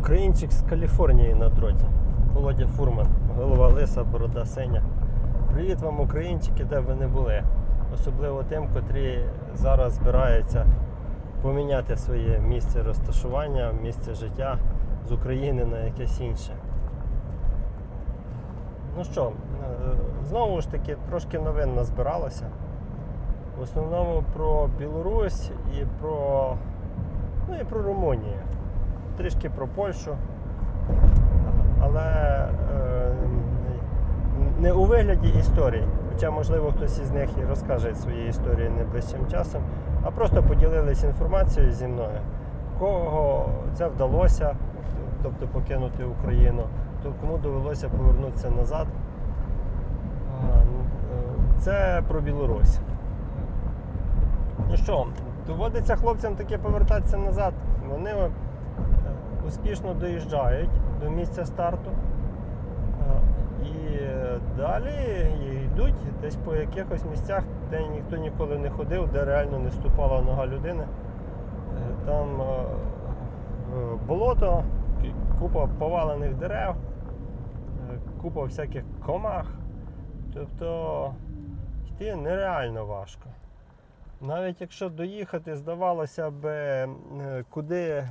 Українчик з Каліфорнії на дроті. Володя Фурман, голова лиса, борода синя. Привіт вам, українчики, де б ви не були. Особливо тим, котрі зараз збираються поміняти своє місце розташування, місце життя з України на якесь інше. Ну що, е, знову ж таки, трошки новин назбиралося. В основному про Білорусь і про, ну, і про Румунію. Трішки про Польщу. Але е, не у вигляді історій. Хоча, можливо, хтось із них і розкаже свої історії найближчим часом, а просто поділились інформацією зі мною, кого це вдалося, тобто покинути Україну, то кому довелося повернутися назад. Е, Це про Білорусь. Ну що, доводиться хлопцям таки повертатися назад. Вони успішно доїжджають до місця старту. Е, І далі йдуть десь по якихось місцях, де ніхто ніколи не ходив, де реально не ступала нога людини. Е, Там е, болото, купа повалених дерев, купа всяких комах. Тобто йти нереально важко. Навіть якщо доїхати, здавалося б, куди,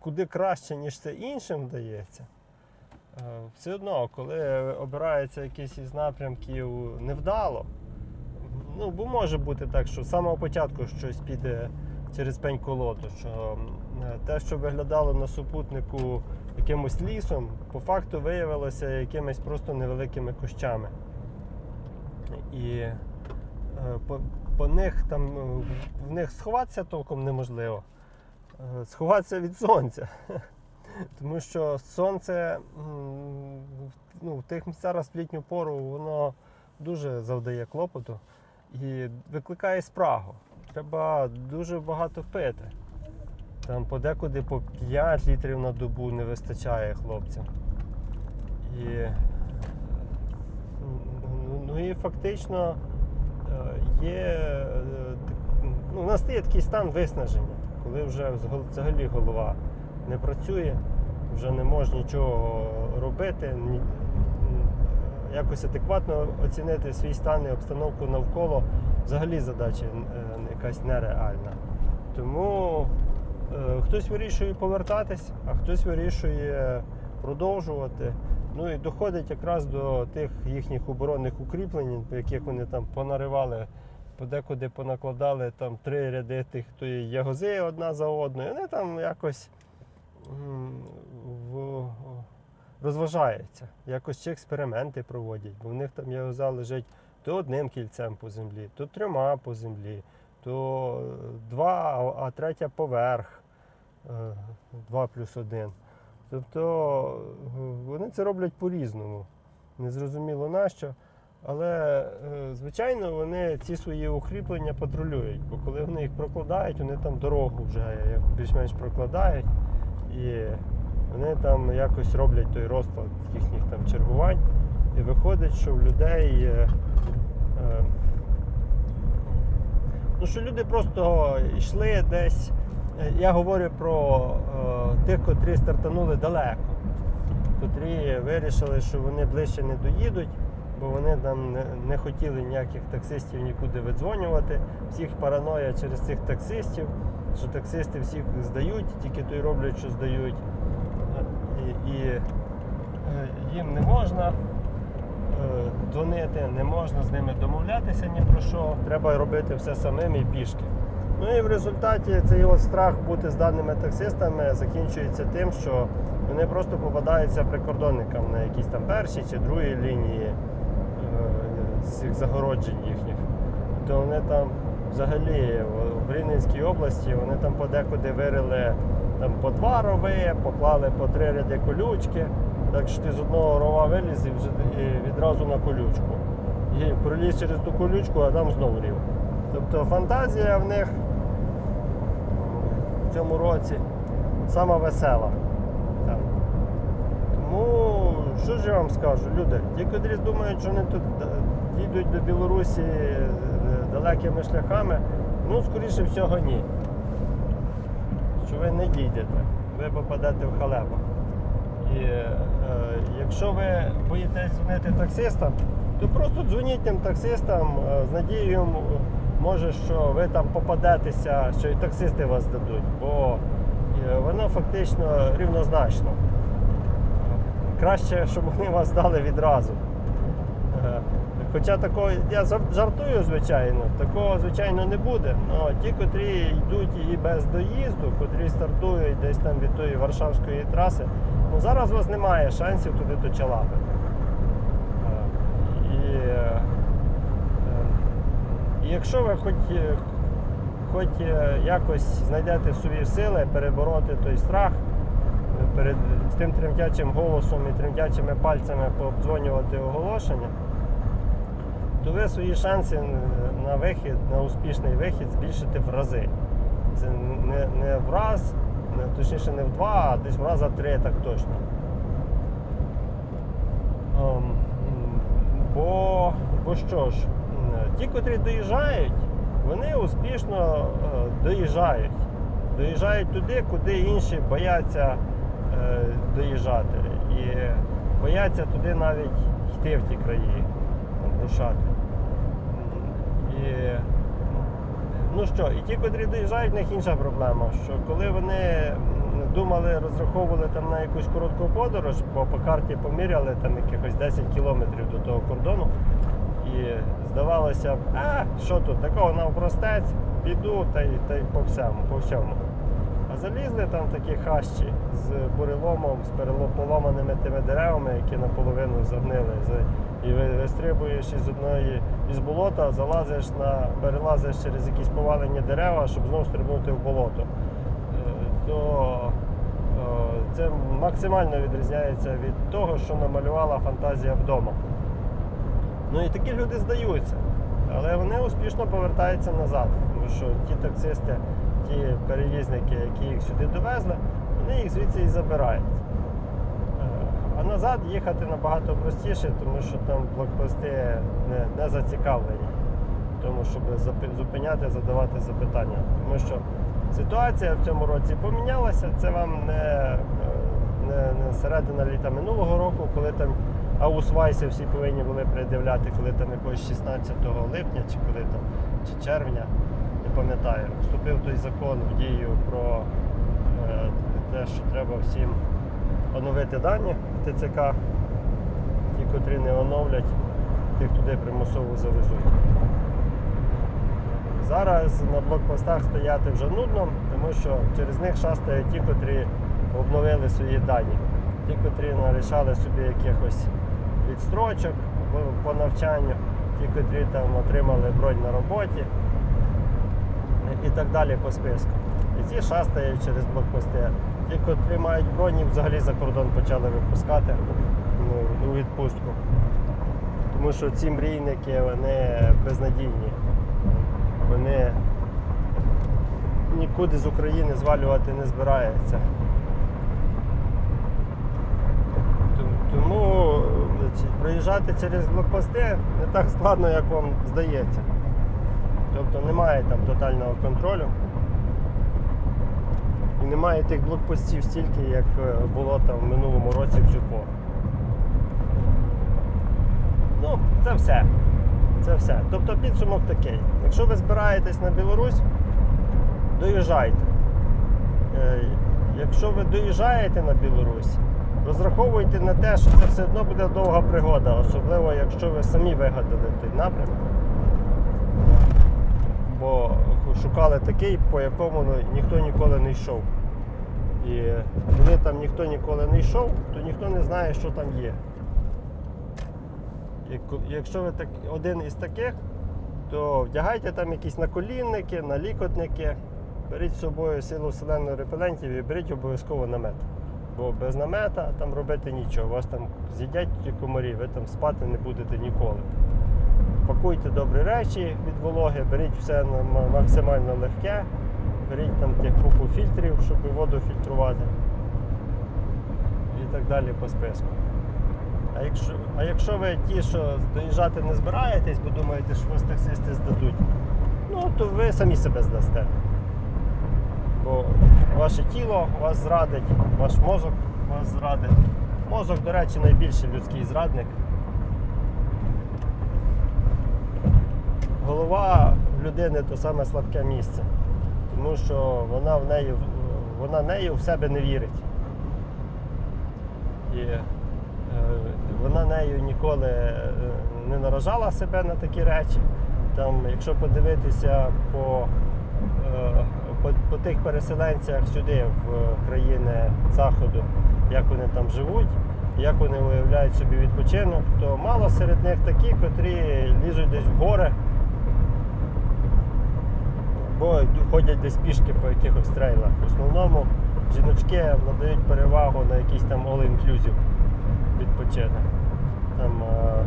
куди краще, ніж це іншим вдається, е, все одно, коли обирається якийсь із напрямків невдало, ну, бо може бути так, що з самого початку щось піде через пень колоду, що е, те, що виглядало на супутнику якимось лісом, по факту виявилося якимись просто невеликими кущами. І е, по, по них там е, в них сховатися толком неможливо. Е, Сховатися від сонця. Тому що сонце ну, в тих місцях в літню пору воно дуже завдає клопоту і викликає спрагу. Треба дуже багато пити. Там подекуди по 5 літрів на добу не вистачає хлопцям. І, е, ну, ну і фактично е, є, ну, у нас є такий стан виснаження, коли вже взагалі голова не працює, вже не можеш нічого робити, якось адекватно оцінити свій стан і обстановку навколо взагалі задача е, якась нереальна. Тому е, хтось вирішує повертатись, а хтось вирішує продовжувати. Ну і доходить якраз до тих їхніх оборонних укріплень, яких вони там понаривали, подекуди понакладали там три ряди тих тої ягози одна за одною. Вони там якось в, розважаються, якось чи експерименти проводять, бо в них там ягоза лежить то одним кільцем по землі, то трьома по землі, то е, два, а- третя поверх, е, два плюс один. Тобто е, вони це роблять по-різному. Незрозуміло нащо. Але, е, звичайно, вони ці свої укріплення патрулюють, бо коли вони їх прокладають, вони там дорогу вже більш-менш прокладають. І вони там якось роблять той розклад їхніх там чергувань. І виходить, що в людей. е, Ну, що люди просто йшли десь. е, Я говорю про тих, котрі стартанули далеко, котрі вирішили, що вони ближче не доїдуть, бо вони там не, хотіли ніяких таксистів нікуди видзвонювати. Всіх параноя через цих таксистів, що таксисти всіх здають, тільки то й роблять, що здають. І, і е, їм не можна е, дзвонити, не можна з ними домовлятися ні про що. Треба робити все самим і пішки. Ну і в результаті цей от страх бути з даними таксистами закінчується тим, що вони просто попадаються прикордонникам на якійсь там першій чи другій лінії з цих загороджень їхніх. То вони там взагалі в- Рівненській області вони там подекуди вирили там по два рови, поклали по три ряди колючки. Так що ти з одного рова виліз і відразу на колючку. І проліз через ту колючку, а там знову рів. Тобто фантазія в них в цьому році сама весела. Там. Тому що ж я вам скажу, люди, ті, котрі думають, що вони тут е, їдуть до Білорусі е, далекими шляхами, ну, скоріше всього, ні. Що ви не дійдете. ви попадете в халепу. І е, якщо ви боїтесь дзвонити таксистам, то просто дзвоніть тим таксистам е, з надією, може, що ви там попадетеся, що і таксисти вас дадуть, бо е, воно фактично рівнозначно. Краще, щоб вони вас дали відразу. Е, Хоча такого, я жартую, звичайно, такого, звичайно, не буде. Ну, ті, котрі йдуть і без доїзду, котрі стартують десь там від тої Варшавської траси, ну зараз у вас немає шансів туди дочалапити. Е, І, е, і якщо ви хоч, хоч якось знайдете в собі сили перебороти той страх, перед тим тремтячим голосом і тремтячими пальцями пообдзвонювати оголошення, то ви свої шанси на вихід, на успішний вихід збільшите в рази. Це не, не в раз, не, точніше не в два, а десь в раза три так точно. Ем, бо, бо що ж, ті, котрі доїжджають, вони успішно е, доїжджають. Доїжджають туди, куди інші бояться доїжджати. І бояться туди навіть йти в ті краї, рушати. І, ну що, і ті, котрі доїжджають, в них інша проблема, що коли вони думали, розраховували там на якусь коротку подорож, бо по карті поміряли там якихось 10 кілометрів до того кордону, і здавалося б, а що тут, такого навпростець, піду та й, та й по всьому, по всьому. А залізли там такі хащі з буреломом, з перелополоманими тими деревами, які наполовину загнили. І вистрибуєш із одної із болота, залазиш на перелазиш через якісь повалені дерева, щоб знову стрибнути в болото. Е, То е, це максимально відрізняється від того, що намалювала фантазія вдома. Ну і такі люди здаються, але вони успішно повертаються назад. Тому що ті таксисти, ті перевізники, які їх сюди довезли, вони їх звідси і забирають. Е, А назад їхати набагато простіше, тому що там блокпости не, не зацікавлені, тому щоб зупиняти, задавати запитання. Тому що ситуація в цьому році помінялася. Це вам не, е, не, не середина літа минулого року, коли там аусвайси всі повинні були придивляти, коли там якогось 16 липня чи коли там, чи червня, не пам'ятаю, вступив той закон в дію про е, те, що треба всім оновити дані ТЦК. Ті, котрі не оновлять, тих туди примусово завезуть. Зараз на блокпостах стояти вже нудно, тому що через них шастають ті, котрі обновили свої дані. Ті, котрі нарішали собі якихось відстрочок по навчанню, ті, котрі там отримали бронь на роботі і так далі по списку. І ці шастають через блокпости. Ті, котрі мають броні, взагалі за кордон почали випускати ну, у відпустку. Тому що ці мрійники вони безнадійні. Вони нікуди з України звалювати не збираються. Тому проїжджати через блокпости не так складно, як вам здається. Тобто немає там тотального контролю. І немає тих блокпостів стільки, як е, було там в минулому році в цю пору. Ну, це все. Це все. Тобто підсумок такий. Якщо ви збираєтесь на Білорусь, доїжджайте. Е, Якщо ви доїжджаєте на Білорусь, розраховуйте на те, що це все одно буде довга пригода, особливо якщо ви самі вигадали той напрямок. Бо шукали такий, по якому ну, ніхто ніколи не йшов. І коли там ніхто ніколи не йшов, то ніхто не знає, що там є. Якщо ви так, один із таких, то вдягайте там якісь наколінники, налікотники, беріть з собою силу вселенної репелентів і беріть обов'язково намет. Бо без намета там робити нічого. Вас там з'їдять ті комарі, ви там спати не будете ніколи. Пакуйте добрі речі від вологи, беріть все максимально легке, беріть там тих купу фільтрів, щоб воду фільтрувати. І так далі по списку. А якщо, а якщо ви ті, що доїжджати не збираєтесь, бо думаєте, що вас таксисти здадуть, ну то ви самі себе здасте. Бо ваше тіло вас зрадить, ваш мозок вас зрадить. Мозок, до речі, найбільший людський зрадник. Голова людини то саме слабке місце, тому що вона в неї, вона нею в себе не вірить. І е, вона нею ніколи е, не наражала себе на такі речі. Там, якщо подивитися по, е, по, по тих переселенцях сюди, в країни Заходу, як вони там живуть, як вони уявляють собі відпочинок, то мало серед них такі, котрі лізуть десь в гори, або ходять десь пішки по якихось трейлах. В основному жіночки надають перевагу на якийсь там all-inclusive відпочинок. Там, е,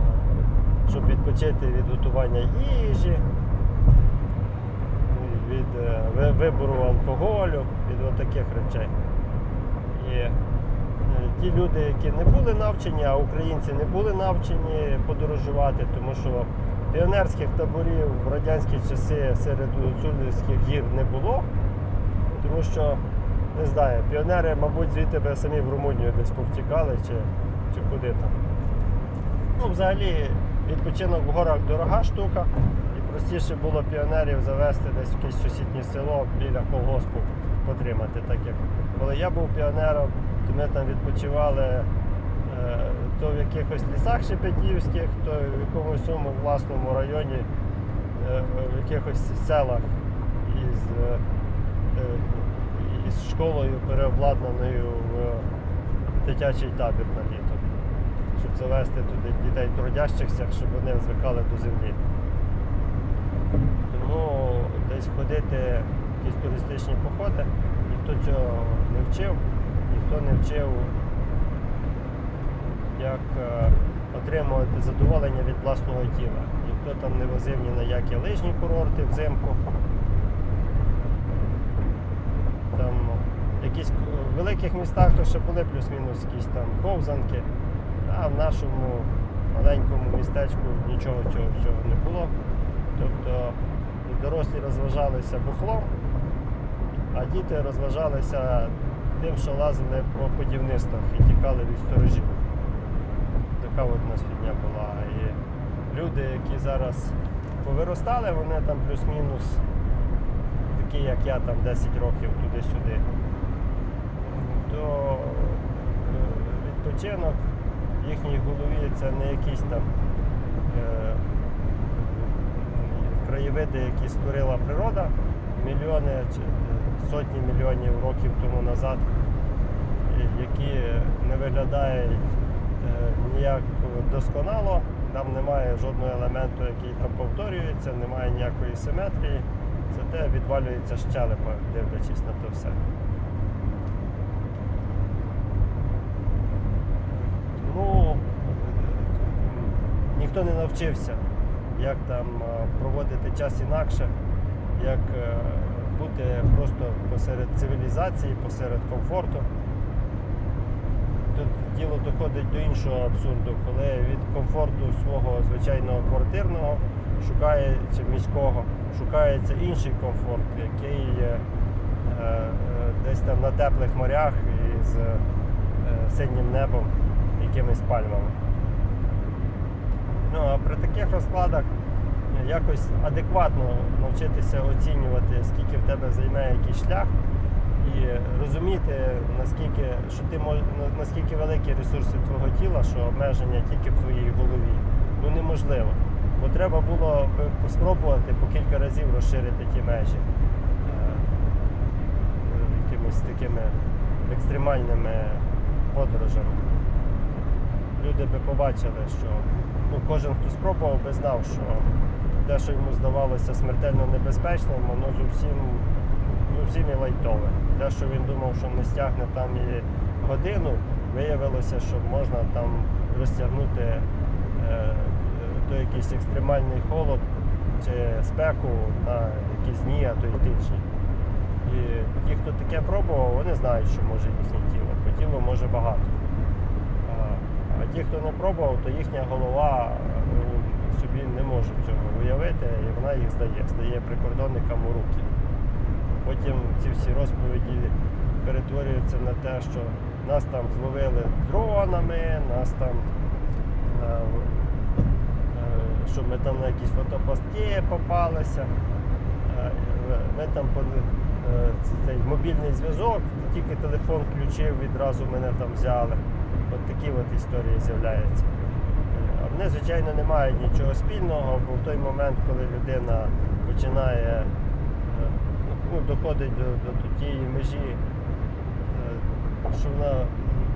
щоб відпочити від готування їжі, від е, вибору алкоголю, від отаких речей. І е, ті люди, які не були навчені, а українці не були навчені подорожувати, тому що піонерських таборів в радянські часи серед Гуцульських гір не було, тому що, не знаю, піонери, мабуть, звідти би самі в Румунію десь повтікали чи, чи куди там. Ну, взагалі, відпочинок в горах дорога штука, і простіше було піонерів завести десь в якесь сусіднє село біля колгоспу потримати. Так як коли я був піонером, то ми там відпочивали то в якихось лісах шепетівських, то в якомусь своєму власному районі, е, в якихось селах із, е, е, із школою переобладнаною в дитячий табір на літо щоб завести туди дітей трудящихся, щоб вони звикали до землі. Тому десь ходити в якісь туристичні походи, ніхто цього не вчив, ніхто не вчив, як е, отримувати задоволення від власного тіла. Ніхто там не возив ні на які лижні курорти взимку. Там якісь в великих містах то ще були плюс-мінус якісь там ковзанки. А в нашому маленькому містечку нічого цього всього не було. Тобто дорослі розважалися бухлом, а діти розважалися тим, що лазили по будівництвах і тікали від сторожів. Така от у нас фігня була. І люди, які зараз повиростали, вони там плюс-мінус такі, як я, там 10 років туди-сюди. То е, відпочинок в їхній голові це не якісь там е, краєвиди, які створила природа мільйони чи е, сотні мільйонів років тому назад, які не виглядають ніяк досконало. Там немає жодного елементу, який там повторюється, немає ніякої симетрії. Зате відвалюється щелепа, дивлячись на то все. Тому ніхто не навчився, як там е, проводити час інакше, як е, бути просто посеред цивілізації, посеред комфорту. Тут діло доходить до іншого абсурду, коли від комфорту свого звичайного квартирного шукає міського, шукається інший комфорт, який е, е, десь там на теплих морях із е, синім небом, якимись пальмами. Ну а при таких розкладах якось адекватно навчитися оцінювати, скільки в тебе займе якийсь шлях, і розуміти, наскільки, що ти наскільки великі ресурси твого тіла, що обмеження тільки в твоїй голові, ну неможливо. Бо треба було спробувати по кілька разів розширити ті межі е, якимись такими екстремальними подорожами. Люди би побачили, що ну, кожен, хто спробував, би знав, що те, що йому здавалося смертельно небезпечним, воно зовсім, зовсім і лайтове. Те, що він думав, що не стягне там і годину, виявилося, що можна там розтягнути е, той якийсь екстремальний холод чи спеку на якісь дні, а то й тижні. І ті, хто таке пробував, вони знають, що може їхнє тіло, бо тіло може багато. А- ті, хто не пробував, то їхня голова ну, собі не може цього уявити, і вона їх здає, здає прикордонникам у руки. Потім ці всі розповіді перетворюються на те, що нас там зловили дронами, нас там е, е, що ми там на якісь фотопостки попалися. Е, Ми там цей мобільний зв'язок, тільки телефон включив, відразу мене там взяли. От такі от історії з'являються. Вони, звичайно, не мають нічого спільного, бо в той момент, коли людина починає ну, доходить до, до, до тієї межі, е, що вона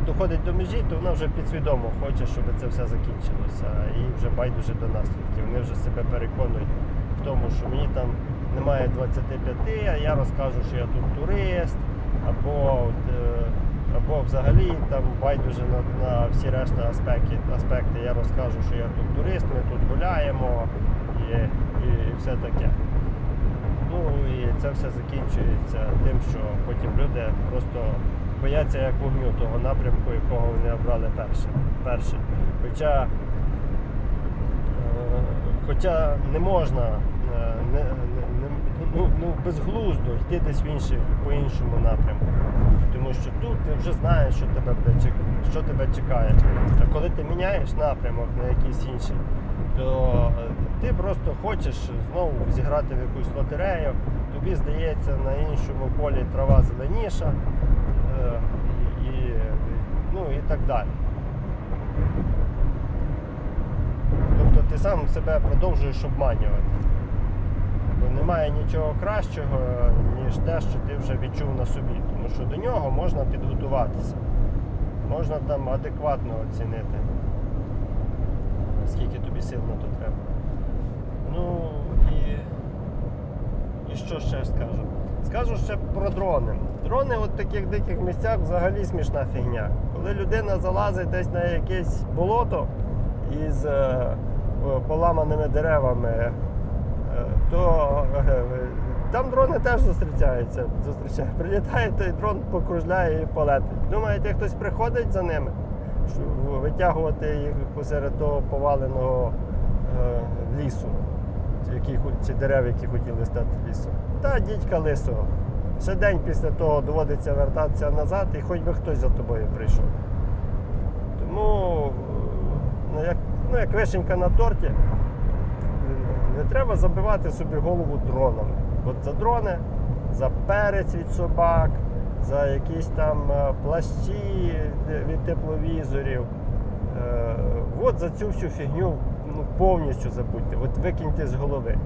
доходить до межі, то вона вже підсвідомо хоче, щоб це все закінчилося. І вже байдуже до наслідків. Вони вже себе переконують в тому, що мені там немає 25, а я розкажу, що я тут турист, або, е, або взагалі там байдуже на, на всі решта аспекти, аспекти я розкажу, що я тут турист, ми тут гуляємо і, і, і все таке. Ну і це все закінчується тим, що потім люди просто бояться як вогню того напрямку, якого вони обрали першим. першим. Хоча, е, хоча не можна е, не- ну, ну, безглуздо йти десь в інший, по іншому напрямку. Тому що тут ти вже знаєш, що тебе, що тебе чекає. А коли ти міняєш напрямок на якийсь інший, то ти просто хочеш знову зіграти в якусь лотерею, тобі здається на іншому полі трава зеленіша е, і, ну, і так далі. Тобто ти сам себе продовжуєш обманювати. Бо немає нічого кращого, ніж те, що ти вже відчув на собі. Тому що до нього можна підготуватися. Можна там адекватно оцінити, скільки тобі сил на то треба. Ну і, і що ще скажу? Скажу ще про дрони. Дрони от в таких диких місцях взагалі смішна фігня. Коли людина залазить десь на якесь болото із е, поламаними деревами, то е, там дрони теж зустрічаються. Зустрічає. Прилітає той дрон, покружляє і полетить. Думаєте, хтось приходить за ними, щоб витягувати їх посеред того поваленого е, лісу, які, чи дерев, які хотіли стати лісом. Та дідька лисого. Ще день після того доводиться вертатися назад, і хоч би хтось за тобою прийшов. Тому, е, ну, як, ну, як вишенька на торті, е, треба забивати собі голову дронами. От за дрони, за перець від собак, за якісь там е, плащі від тепловізорів. Е, От за цю всю фігню ну, повністю забудьте. От викиньте з голови.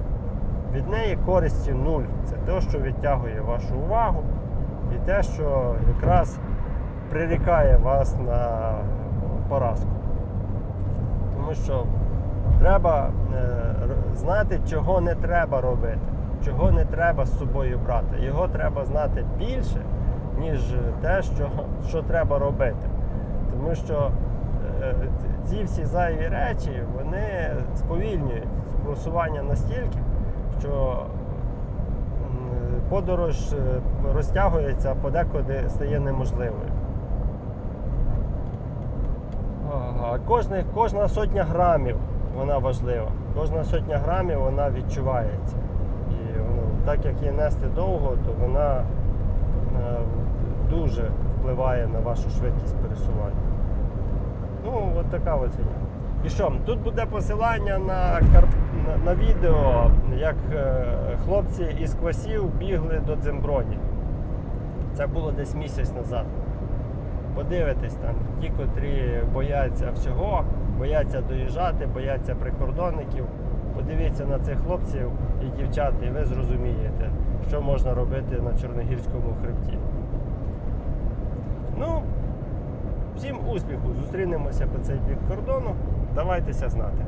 Від неї користі нуль. Це те, що відтягує вашу увагу, і те, що якраз прирікає вас на поразку. Тому що треба е, знати, чого не треба робити, чого не треба з собою брати. Його треба знати більше, ніж те, що, що треба робити. Тому що е, ці всі зайві речі вони сповільнюють просування настільки, що подорож е, розтягується, а подекуди стає неможливою. Кожна, кожна сотня грамів вона важлива. Кожна сотня грамів вона відчувається. І ну, так як її нести довго, то вона е, дуже впливає на вашу швидкість пересування. Ну, от така от фігня. І що, тут буде посилання на, кар... на, на відео, як е, хлопці із квасів бігли до Дземброні. Це було десь місяць назад. Подивитесь там, ті, котрі бояться всього, бояться доїжджати, бояться прикордонників. Подивіться на цих хлопців і дівчат, і ви зрозумієте, що можна робити на Чорногірському хребті. Ну, всім успіху! Зустрінемося по цей бік кордону. Давайтеся знати.